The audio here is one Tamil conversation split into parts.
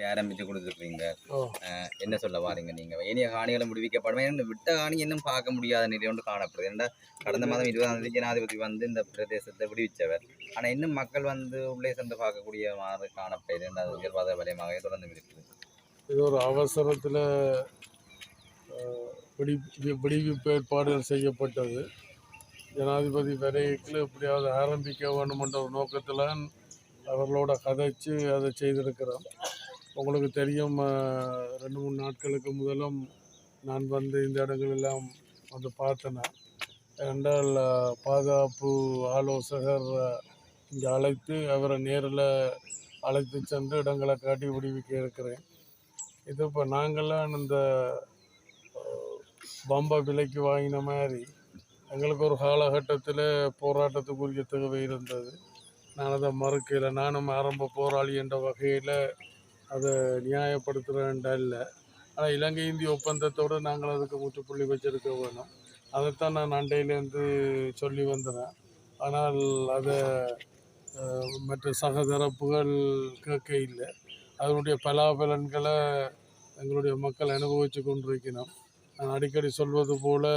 இப்போ ஆரம்பித்து கொடுத்துருக்கீங்க. என்ன சொல்ல வாரீங்க நீங்கள் ஏனைய காணிகளும் விடுவிக்கப்படும். ஏன்னா விட்ட காணி இன்னும் பார்க்க முடியாத நிலை ஒன்று காணப்படுது. ஏன்னா கடந்த மாதம் இருபதாம் தேதி ஜனாதிபதி வந்து இந்த பிரதேசத்தை விடுவிச்சவர் ஆனால் இன்னும் மக்கள் வந்து உள்ளே சென்று பார்க்கக்கூடிய மாதிரி காணப்படுது. அது உயர்வாத வலயமாகவே தொடர்ந்து இருக்குது இது ஒரு அவசரத்தில் விடி விடுவிப்பு ஏற்பாடுகள் செய்யப்பட்டது. ஜனாதிபதி வரையில் எப்படியாவது ஆரம்பிக்க வேண்டுமென்ற ஒரு நோக்கத்தில் அவர்களோட கதைச்சு அதை செய்திருக்கிறோம். உங்களுக்கு தெரியும் ரெண்டு மூணு நாட்களுக்கு முதலும் நான் வந்து இந்த இடங்களெல்லாம் வந்து பார்த்தேன் என்றால் பாதுகாப்பு ஆலோசகர் இங்கே அழைத்து அவரை நேரில் அழைத்து சென்று இடங்களை காட்டி விடுவிக்க இருக்கிறேன். இது இப்போ நாங்கள்லாம் இந்த பம்பை விலைக்கு வாங்கின மாதிரி எங்களுக்கு ஒரு காலகட்டத்தில் போராட்டத்துக்குரிய தேவை இருந்தது. நான் அதை மறுக்கல. நானும் ஆரம்ப போராளி என்ற வகையில் அதை நியாயப்படுத்துகிறேன்டா இல்லை. ஆனால் இலங்கை இந்திய ஒப்பந்தத்தோடு நாங்கள் அதுக்கு முற்றுப்புள்ளி வச்சிருக்க வேணும். அதைத்தான் நான் அண்டையிலேருந்து சொல்லி வந்தேன். ஆனால் அதை மற்ற சகதரப்புகள் கேட்க இல்லை. அதனுடைய பலாபலன்களை எங்களுடைய மக்கள் அனுபவித்து கொண்டிருக்கணும். நான் அடிக்கடி சொல்வது போல்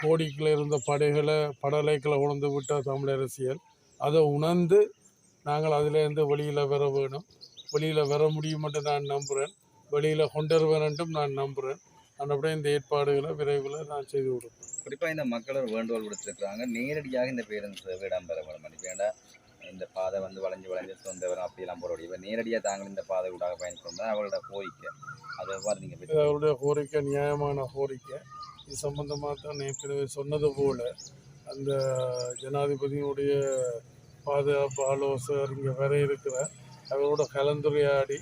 கோடிக்கில் இருந்த படைகளை படலைக்களை உணர்ந்து விட்ட தமிழ் அரசியல் அதை உணர்ந்து நாங்கள் அதிலேருந்து வெளியில் வர வேணும். வெளியில் வர முடியும் என்று நான் நம்புகிறேன் வெளியில் கொண்டு வருவேன்ட்டும் நான் நம்புகிறேன் அப்படியே இந்த ஏற்பாடுகளை விரைவில் நான் செய்து கொடுப்பேன். குறிப்பாக இந்த மக்கள் ஒரு வேண்டுகோள் விடுத்திருக்கிறாங்க. நேரடியாக இந்த பேருந்து சேவை இடம்பெற வேணும் வேண்டா இந்த பாதை வந்து வளைஞ்சு வளைஞ்சு சொந்த வரும் அப்படியெல்லாம் போட முடியும் இப்போ நேரடியாக தாங்கள் இந்த பாதை ஊடாக பயணிக்கணும். அவங்களோட கோரிக்கை. அதை இது அவருடைய கோரிக்கை நியாயமான கோரிக்கை. இது சம்பந்தமாக தான் ஏற்கனவே சொன்னது போல அந்த ஜனாதிபதியினுடைய பாதுகாப்பு ஆலோசகர் இங்கே வர இருக்கிறார். அவரோட கலந்துரையாடி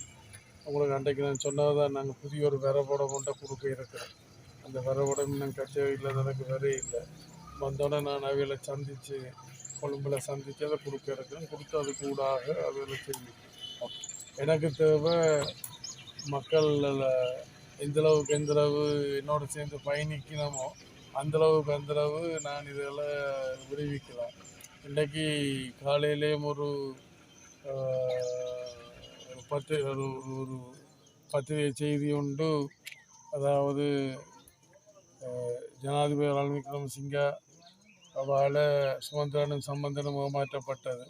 உங்களுக்கு அன்றைக்கு நான் சொன்னதான் நாங்கள் புதிய ஒரு வரைபடம் கொண்ட கொடுக்க இருக்கிறோம். அந்த வரைபடம் இன்னும் கச்சேரியில் எனக்கு வரே இல்லை. வந்தோடனே நான் அவைகளை சந்தித்து கொழும்பில் சந்தித்து அதை கொடுக்க இருக்கிறேன். கொடுத்து அது கூடாக அவைகளை செஞ்சு எனக்கு தேவை மக்கள் எந்தளவுக்கு எந்தளவு என்னோட சேர்ந்து பயணிக்கணுமோ அந்த அளவுக்கு நான் இதெல்லாம் விடுவிக்கலாம். இன்றைக்கு காலையிலேயும் ஒரு பத்திரி ஒரு ஒரு பத்திரிகை செய்தி உண்டு. அதாவது ஜனாதிபதி ரணில் விக்ரமசிங்கா அவளால் சுமந்திரனும் சம்பந்தனும் ஏமாற்றப்பட்டது.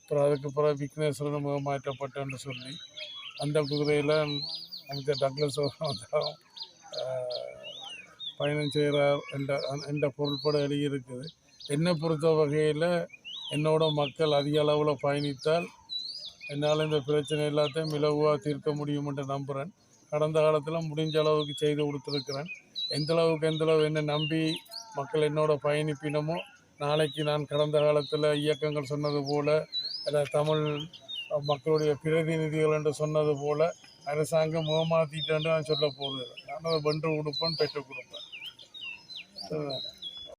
அப்புறம் அதுக்கு பிறகு விக்னேஸ்வரனும் ஏமாற்றப்பட்டன்னு சொல்லி அந்த குதிரையில் அமைச்சர் டக்ளஸ் அவர்கள் பயணம் செய்கிறார் என்ற என்ற பொருட்பட எழுதியிருக்குது. என்னை பொறுத்த வகையில் என்னோட மக்கள் அதிக அளவில் பயணித்தால் என்னால் இந்த பிரச்சனை எல்லாத்தையும் இலகுவாக தீர்க்க முடியும் என்று நம்புகிறேன். கடந்த காலத்தில் முடிஞ்ச அளவுக்கு செய்து கொடுத்துருக்கிறேன். எந்த அளவுக்கு எந்த அளவு என்னை நம்பி மக்கள் என்னோட பயணிப்பினமோ நாளைக்கு நான் கடந்த காலத்தில் இயக்கங்கள் சொன்னது போல் இல்லை தமிழ் மக்களுடைய பிரதிநிதிகள் என்று சொன்னது போல் அரசாங்கம் ஏமாத்திட்டேன்னு நான் சொல்ல போகிறது நான் அதை வென்று கொடுப்பேன் பெற்றுக் கொடுப்பேன்.